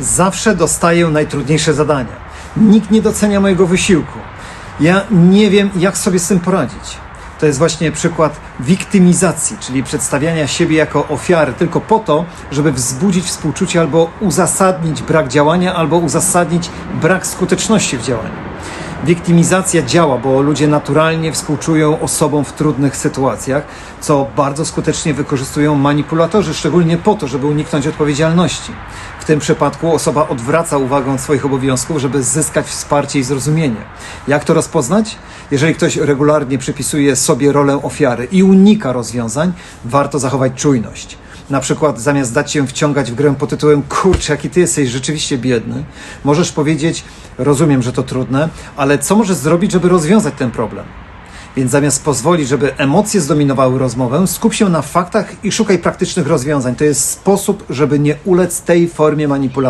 Zawsze dostaję najtrudniejsze zadania. Nikt nie docenia mojego wysiłku. Ja nie wiem, jak sobie z tym poradzić. To jest właśnie przykład wiktymizacji, czyli przedstawiania siebie jako ofiary tylko po to, żeby wzbudzić współczucie albo uzasadnić brak działania, albo uzasadnić brak skuteczności w działaniu. Wiktymizacja działa, bo ludzie naturalnie współczują osobom w trudnych sytuacjach, co bardzo skutecznie wykorzystują manipulatorzy, szczególnie po to, żeby uniknąć odpowiedzialności. W tym przypadku osoba odwraca uwagę od swoich obowiązków, żeby zyskać wsparcie i zrozumienie. Jak to rozpoznać? Jeżeli ktoś regularnie przypisuje sobie rolę ofiary i unika rozwiązań, warto zachować czujność. Na przykład zamiast dać się wciągać w grę pod tytułem kurczę, jaki ty jesteś rzeczywiście biedny, możesz powiedzieć, rozumiem, że to trudne, ale co możesz zrobić, żeby rozwiązać ten problem? Więc zamiast pozwolić, żeby emocje zdominowały rozmowę, skup się na faktach i szukaj praktycznych rozwiązań. To jest sposób, żeby nie ulec tej formie manipulacji.